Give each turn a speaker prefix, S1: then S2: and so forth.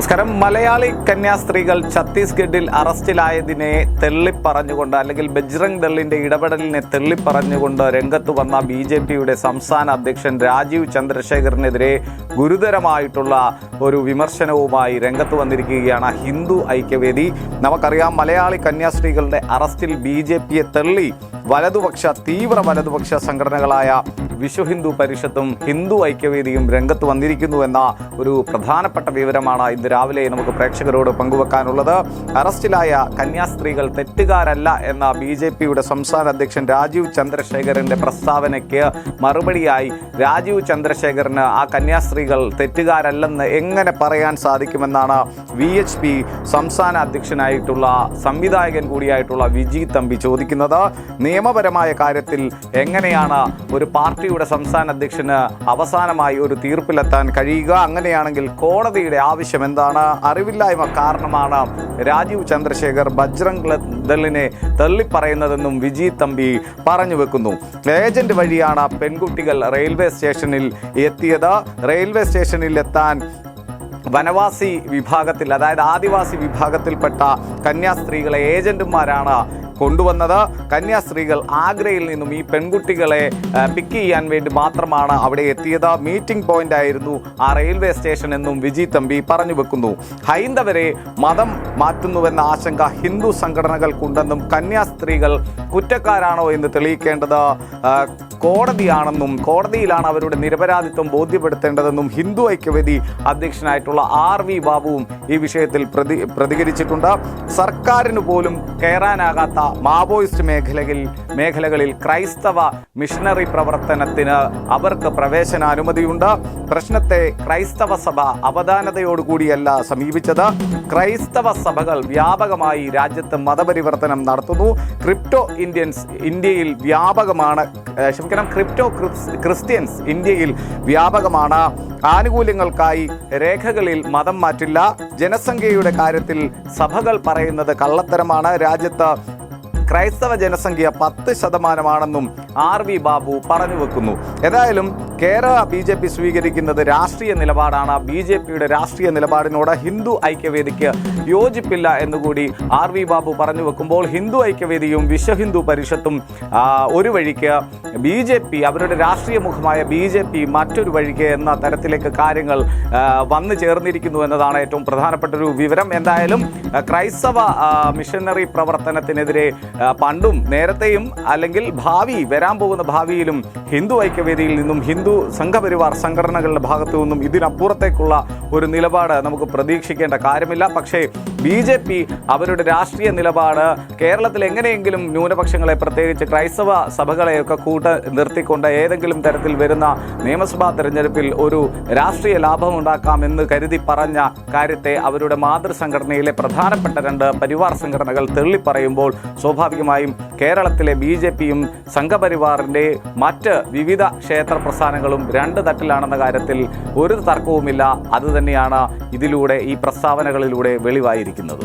S1: നമസ്കാരം. മലയാളി കന്യാസ്ത്രീകൾ ഛത്തീസ്ഗഡിൽ അറസ്റ്റിലായതിനെ തെള്ളിപ്പറഞ്ഞുകൊണ്ട് അല്ലെങ്കിൽ ബജ്രംഗ് ദളിന്റെ ഇടപെടലിനെ തെള്ളിപ്പറഞ്ഞുകൊണ്ട് രംഗത്ത് വന്ന ബി ജെ പിയുടെ സംസ്ഥാന അധ്യക്ഷൻ രാജീവ് ചന്ദ്രശേഖറിനെതിരെ ഗുരുതരമായിട്ടുള്ള ഒരു വിമർശനവുമായി രംഗത്ത് വന്നിരിക്കുകയാണ് ഹിന്ദു ഐക്യവേദി. നമുക്കറിയാം മലയാളി കന്യാസ്ത്രീകളുടെ അറസ്റ്റിൽ ബി ജെ പിയെ തള്ളി വലതുപക്ഷ തീവ്ര വലതുപക്ഷ സംഘടനകളായ വിശ്വ ഹിന്ദു പരിഷത്തും ഹിന്ദു ഐക്യവേദിയും രംഗത്ത് വന്നിരിക്കുന്നുവെന്ന ഒരു പ്രധാനപ്പെട്ട വിവരമാണ് ഇന്ന് രാവിലെ നമുക്ക് പ്രേക്ഷകരോട് പങ്കുവെക്കാനുള്ളത്. അറസ്റ്റിലായ കന്യാസ്ത്രീകൾ തെറ്റുകാരല്ല എന്ന ബി ജെ പിയുടെ സംസ്ഥാന അധ്യക്ഷൻ രാജീവ് ചന്ദ്രശേഖരന്റെ പ്രസ്താവനയ്ക്ക് മറുപടിയായി രാജീവ് ചന്ദ്രശേഖരന് ആ കന്യാസ്ത്രീകൾ തെറ്റുകാരല്ലെന്ന് എങ്ങനെ പറയാൻ സാധിക്കുമെന്നാണ് വി എച്ച് പി സംസ്ഥാന അധ്യക്ഷനായിട്ടുള്ള സംവിധായകൻ കൂടിയായിട്ടുള്ള വിജി തമ്പി ചോദിക്കുന്നത്. നിയമപരമായ കാര്യത്തിൽ എങ്ങനെയാണ് ഒരു പാർട്ടിയുടെ സംസ്ഥാന അധ്യക്ഷന് അവസാനമായി ഒരു തീർപ്പിലെത്താൻ കഴിയുക. അങ്ങനെയാണെങ്കിൽ കോടതിയുടെ ആവശ്യം എന്താണ്? അറിവില്ലായ്മ കാരണമാണ് രാജീവ് ചന്ദ്രശേഖർ ബജ്രംഗ് ദളിനെ തള്ളിപ്പറയുന്നതെന്നും വിജി തമ്പി പറഞ്ഞു വെക്കുന്നു. ഏജന്റ് വഴിയാണ് പെൺകുട്ടികൾ റെയിൽവേ സ്റ്റേഷനിൽ എത്തിയത്. റെയിൽവേ സ്റ്റേഷനിൽ എത്താൻ വനവാസി വിഭാഗത്തിൽ അതായത് ആദിവാസി വിഭാഗത്തിൽപ്പെട്ട കന്യാസ്ത്രീകളെ ഏജന്റുമാരാണ് കൊണ്ടുവന്നത്. കന്യാസ്ത്രീകൾ ആഗ്രയിൽ നിന്നും ഈ പെൺകുട്ടികളെ പിക്ക് ചെയ്യാൻ വേണ്ടി മാത്രമാണ് അവിടെ എത്തിയത്. മീറ്റിംഗ് പോയിന്റ് ആയിരുന്നു ആ റെയിൽവേ സ്റ്റേഷൻ എന്നും വിജി തമ്പി പറഞ്ഞു വെക്കുന്നു. ഹൈന്ദവരെ മതം മാറ്റുന്നുവെന്ന ആശങ്ക ഹിന്ദു സംഘടനകൾക്കുണ്ടെന്നും കന്യാസ്ത്രീകൾ കുറ്റക്കാരാണോ എന്ന് തെളിയിക്കേണ്ടത് കോടതിയാണെന്നും കോടതിയിലാണ് അവരുടെ നിരപരാധിത്വം ബോധ്യപ്പെടുത്തേണ്ടതെന്നും ഹിന്ദു ഐക്യവേദി അധ്യക്ഷനായിട്ടുള്ള ആർ വി ബാബുവും ഈ വിഷയത്തിൽ പ്രതി പ്രതികരിച്ചിട്ടുണ്ട്. സർക്കാരിന് പോലും കയറാനാകാത്ത മാവോയിസ്റ്റ് മേഖലയിൽ മേഖലകളിൽ ക്രൈസ്തവ മിഷണറി പ്രവർത്തനത്തിന് അവർക്ക് പ്രവേശനാനുമതിയുണ്ട്. പ്രശ്നത്തെ ക്രൈസ്തവ സഭ അവധാനതയോടുകൂടിയല്ല സമീപിച്ചത്. ക്രൈസ്തവ സഭകൾ വ്യാപകമായി രാജ്യത്ത് മതപരിവർത്തനം നടത്തുന്നു. ക്രിപ്റ്റോ ഇന്ത്യൻസ് ഇന്ത്യയിൽ വ്യാപകമാണ് ക്ഷമിക്കണം ക്രിപ്റ്റോ ക്രിസ്- ക്രിസ്ത്യൻസ് ഇന്ത്യയിൽ വ്യാപകമാണ്. ആനുകൂല്യങ്ങൾക്കായി രേഖകളിൽ മതം മാറ്റില്ല. ജനസംഖ്യയുടെ കാര്യത്തിൽ സഭകൾ പറയുന്നത് കള്ളത്തരമാണ്. രാജ്യത്ത് ക്രൈസ്തവ ജനസംഖ്യ പത്ത് ശതമാനമാണെന്നും ആർ വി ബാബു പറഞ്ഞു വെക്കുന്നു. ഏതായാലും കേരള ബി ജെ പി സ്വീകരിക്കുന്നത് രാഷ്ട്രീയ നിലപാടാണ്. ബി ജെ പിയുടെ രാഷ്ട്രീയ നിലപാടിനോട് ഹിന്ദു ഐക്യവേദിക്ക് യോജിപ്പില്ല എന്നുകൂടി ആർ വി ബാബു പറഞ്ഞു വെക്കുമ്പോൾ ഹിന്ദു ഐക്യവേദിയും വിശ്വ ഹിന്ദു പരിഷത്തും ഒരു വഴിക്ക് ബി ജെ പി അവരുടെ രാഷ്ട്രീയ മുഖമായ ബി ജെ പി മറ്റൊരു വഴിക്ക് എന്ന തരത്തിലേക്ക് കാര്യങ്ങൾ വന്നു ചേർന്നിരിക്കുന്നു എന്നതാണ് ഏറ്റവും പ്രധാനപ്പെട്ട ഒരു വിവരം. എന്തായാലും ക്രൈസ്തവ മിഷനറി പ്രവർത്തനത്തിനെതിരെ പണ്ടും നേരത്തെയും അല്ലെങ്കിൽ ഭാവി വരാൻ പോകുന്ന ഭാവിയിലും ഹിന്ദു ഐക്യവേദിയിൽ നിന്നും ഹിന്ദു സംഘപരിവാർ സംഘടനകളുടെ ഭാഗത്തു നിന്നും ഇതിനപ്പുറത്തേക്കുള്ള ഒരു നിലപാട് നമുക്ക് പ്രതീക്ഷിക്കേണ്ട കാര്യമില്ല. പക്ഷേ ബി ജെ പി അവരുടെ രാഷ്ട്രീയ നിലപാട് കേരളത്തിൽ എങ്ങനെയെങ്കിലും ന്യൂനപക്ഷങ്ങളെ പ്രത്യേകിച്ച് ക്രൈസ്തവ സഭകളെയൊക്കെ കൂട്ട് നിർത്തിക്കൊണ്ട് ഏതെങ്കിലും തരത്തിൽ വരുന്ന നിയമസഭാ തെരഞ്ഞെടുപ്പിൽ ഒരു രാഷ്ട്രീയ ലാഭമുണ്ടാക്കാം എന്ന് കരുതി പറഞ്ഞ കാര്യത്തെ അവരുടെ മാതൃസംഘടനയിലെ പ്രധാനപ്പെട്ട രണ്ട് പരിവാർ സംഘടനകൾ തള്ളിപ്പറയുമ്പോൾ സ്വാഭാവികമായും കേരളത്തിലെ ബി ജെ പിയും സംഘപരിവാറിന്റെ മറ്റ് വിവിധ ക്ഷേത്ര പ്രസ്ഥാനങ്ങളും രണ്ട് തട്ടിലാണെന്ന കാര്യത്തിൽ ഒരു തർക്കവുമില്ല. അതുതന്നെയാണ് ഇതിലൂടെ ഈ പ്രസ്താവനകളിലൂടെ വെളിവായിരിക്കുന്നത്.